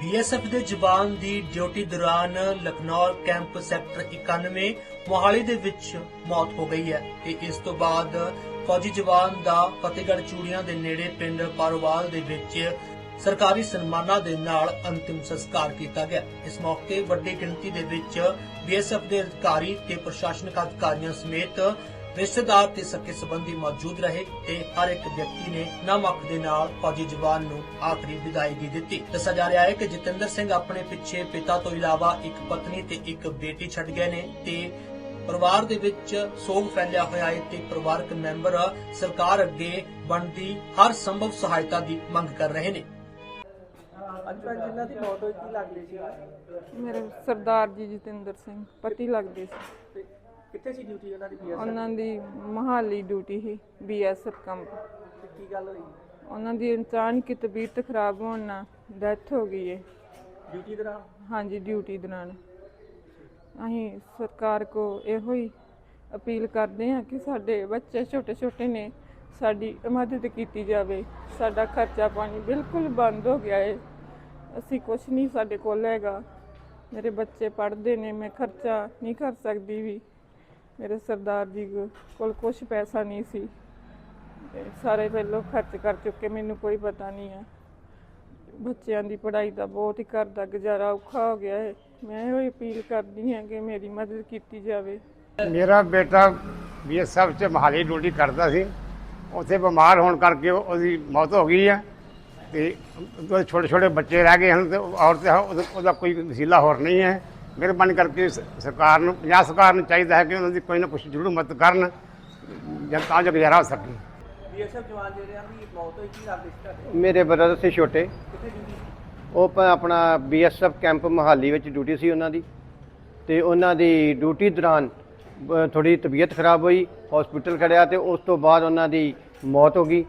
BSF ਦੇ ਜਵਾਨ ਦੀ duty ਦੌਰਾਨ ਲਖਨੌਰ ਕੈਂਪ ਸੈਕਟਰ 91 ਮੋਹਾਲੀ ਦੇ ਵਿੱਚ ਮੌਤ ਹੋ ਗਈ ਹੈ ਤੇ ਇਸ ਤੋਂ ਬਾਅਦ ਫੌਜੀ ਜਵਾਨ ਦਾ ਫਤਿਹਗੜ੍ਹ ਚੂੜੀਆਂ ਦੇ ਨੇੜੇ ਪਿੰਡ ਪਾਰੋਵਾਲ ਦੇ ਵਿੱਚ ਸਰਕਾਰੀ ਸਨਮਾਨਾਂ ਦੇ ਨਾਲ ਅੰਤਿਮ ਸੰਸਕਾਰ ਕੀਤਾ ਗਿਆ। ਇਸ ਮੌਕੇ ਵੱਡੀ ਗਿਣਤੀ ਦੇ ਵਿੱਚ ਬੀਐਸਐਫ ਦੇ ਅਧਿਕਾਰੀ ਤੇ ਪ੍ਰਸ਼ਾਸਨਿਕ ਅਧਿਕਾਰੀਆਂ ਸਮੇਤ ਰਿਸ਼ਤੇਦਾਰ ਤੇ ਸਕੇ ਸੰਬੰਧੀ ਮੌਜੂਦ ਰਹੇ ਤੇ ਹਰ ਇੱਕ ਵਿਅਕਤੀ ਨੇ ਨਮਕ ਦੇ ਨਾਲ ਫੌਜੀ ਜਵਾਨ ਨੂੰ ਆਖਰੀ ਵਿਦਾਇਗੀ ਦਿੱਤੀ। ਦੱਸਿਆ ਜਾ ਰਿਹਾ ਹੈ ਕਿ ਜਤਿੰਦਰ ਸਿੰਘ ਆਪਣੇ ਪਿੱਛੇ ਪਿਤਾ ਤੋਂ ਇਲਾਵਾ ਇੱਕ ਪਤਨੀ ਤੇ ਇੱਕ ਬੇਟੀ ਛੱਡ ਗਏ ਨੇ ਤੇ ਪਰਿਵਾਰ ਦੇ ਵਿੱਚ ਸੋਗ ਫੈਲਿਆ ਹੋਇਆ ਹੈ ਤੇ ਪਰਿਵਾਰਕ ਮੈਂਬਰ ਸਰਕਾਰ ਅੱਗੇ ਬਣਦੀ ਹਰ ਸੰਭਵ ਸਹਾਇਤਾ ਦੀ ਮੰਗ ਕਰ ਰਹੇ ਨੇ। ਅੱਜ ਭੈਣ ਜਿਨ੍ਹਾਂ ਦੀ ਮੌਤ ਹੋਈ ਕੀ ਲੱਗਦੀ ਸੀ? ਮੇਰੇ ਸਰਦਾਰ ਜੀ ਜਤਿੰਦਰ ਸਿੰਘ ਪਤੀ ਲੱਗਦੇ ਸੀ। ਤੇ ਕਿੱਥੇ ਸੀ ਡਿਊਟੀ ਉਹਨਾਂ ਦੀ ਪੀਐਸ ਉਹਨਾਂ ਦੀ ਮਹਾਲੀ ਡਿਊਟੀ ਸੀ ਬੀਐਸਐਫ ਕੰਪ ਤੇ ਕੀ ਗੱਲ ਹੋਈ? ਉਹਨਾਂ ਦੀ ਅਚਾਨਕ ਹੀ ਤਬੀਅਤ ਖਰਾਬ ਹੋਣ ਨਾਲ ਡੈਥ ਹੋ ਗਈ ਹੈ ਡਿਊਟੀ ਦੌਰਾਨ ਹਾਂਜੀ ਡਿਊਟੀ ਦੌਰਾਨ ਅਸੀਂ ਸਰਕਾਰ ਕੋ ਇਹੋ ਹੀ ਅਪੀਲ ਕਰਦੇ ਹਾਂ ਕਿ ਸਾਡੇ ਬੱਚੇ ਛੋਟੇ ਛੋਟੇ ਨੇ ਸਾਡੀ ਮਦਦ ਕੀਤੀ ਜਾਵੇ। ਸਾਡਾ ਖਰਚਾ ਪਾਣੀ ਬਿਲਕੁਲ ਬੰਦ ਹੋ ਗਿਆ ਹੈ ਅਸੀਂ ਕੁਝ ਨਹੀਂ ਸਾਡੇ ਕੋਲ ਹੈਗਾ। ਮੇਰੇ ਬੱਚੇ ਪੜ੍ਹਦੇ ਨੇ, ਮੈਂ ਖਰਚਾ ਨਹੀਂ ਕਰ ਸਕਦੀ ਵੀ। ਮੇਰੇ ਸਰਦਾਰ ਜੀ ਕੋਲ ਕੁਝ ਪੈਸਾ ਨਹੀਂ ਸੀ। ਤੇ ਸਾਰੇ ਪਹਿਲੋਂ ਖਰਚ ਕਰ ਚੁੱਕੇ, ਮੈਨੂੰ ਕੋਈ ਪਤਾ ਨਹੀਂ ਆ। ਬੱਚਿਆਂ ਦੀ ਪੜ੍ਹਾਈ ਦਾ ਬਹੁਤ ਹੀ ਘਰ ਦਾ ਗੁਜ਼ਾਰਾ ਔਖਾ ਹੋ ਗਿਆ ਹੈ। ਮੈਂ ਇਹੋ ਹੀ ਅਪੀਲ ਕਰਦੀ ਹਾਂ ਕਿ ਮੇਰੀ ਮਦਦ ਕੀਤੀ ਜਾਵੇ। ਮੇਰਾ ਬੇਟਾ ਬੀਐਸਐਫ ਚ ਮਹਾਲੀ ਡਿਊਟੀ ਕਰਦਾ ਸੀ। ਉੱਥੇ ਬਿਮਾਰ ਹੋਣ ਕਰਕੇ ਉਹਦੀ ਮੌਤ ਹੋ ਗਈ ਹੈ ਤੇ ਉਹਦੇ ਛੋਟੇ ਛੋਟੇ ਬੱਚੇ ਰਹਿ ਗਏ ਹਨ ਤੇ ਔਰਤ ਉਹਦਾ ਕੋਈ ਵਸੀਲਾ ਹੋਰ ਨਹੀਂ ਹੈ। ਮਿਹਰਬਾਨੀ ਕਰਕੇ ਸ- ਸਰਕਾਰ ਨੂੰ ਪੰਜਾਬ ਸਰਕਾਰ ਨੂੰ ਚਾਹੀਦਾ ਹੈ ਕਿ ਉਹਨਾਂ ਦੀ ਕੋਈ ਨਾ ਕੁਛ ਜ਼ਰੂਰ ਮਦਦ ਕਰਨ ਜਾਂ ਤਾਂ ਜੋ ਗੁਜ਼ਾਰਾ ਹੋ ਸਕੇ। ਬੀਐਸਐਫ ਜਵਾਨ ਜਿਹੜਿਆਂ ਦੀ ਮੌਤ ਹੋਈ ਕੀ ਲੱਗਦੀ ਸੀ ਤੁਹਾਡੇ? ਮੇਰੇ ਬ੍ਰਦਰ ਸੀ ਛੋਟੇ। ਕਿੱਥੇ ਡਿਊਟੀ ਉਹ ਪ- ਆਪਣਾ ਬੀਐਸਐਫ ਕੈਂਪ ਮਹਾਲੀ ਵਿੱਚ ਡਿਊਟੀ ਸੀ ਉਹਨਾਂ ਦੀ। ਤੇ ਉਹਨਾਂ ਦੀ ਡਿਊਟੀ ਦੌਰਾਨ ਥੋੜੀ ਤਬੀਅਤ ਖਰਾਬ ਹੋਈ ਹਸਪੀਟਲ ਖੜਿਆ ਤੇ ਉਸ ਤੋਂ ਬਾਅਦ ਉਹਨਾਂ ਦੀ ਮੌਤ ਹੋ ਗਈ।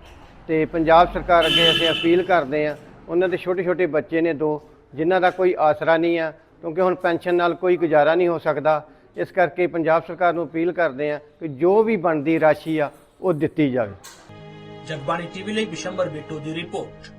ਤੇ ਪੰਜਾਬ ਸਰਕਾਰ ਅੱਗੇ ਅਸੀਂ ਅਪੀਲ ਕਰਦੇ ਆ ਉਹਨਾਂ ਦੇ ਛੋਟੇ ਛੋਟੇ ਬੱਚੇ ਨੇ ਦੋ, ਜਿਨ੍ਹਾਂ ਦਾ ਕੋਈ ਆਸਰਾ ਨਹੀਂ ਆ, ਕਿਉਂਕਿ ਹੁਣ ਪੈਨਸ਼ਨ ਨਾਲ ਕੋਈ ਗੁਜ਼ਾਰਾ ਨਹੀਂ ਹੋ ਸਕਦਾ, ਇਸ ਕਰਕੇ ਪੰਜਾਬ ਸਰਕਾਰ ਨੂੰ ਅਪੀਲ ਕਰਦੇ ਆ ਕਿ ਜੋ ਵੀ ਬਣਦੀ ਰਾਸ਼ੀ ਆ, ਉਹ ਦਿੱਤੀ ਜਾਵੇ। ਜਗਬਾਣੀ ਟੀਵੀ ਲਈ ਬਿਸ਼ੰਬਰ ਬਿੱਟੂ ਦੀ ਰਿਪੋਰਟ।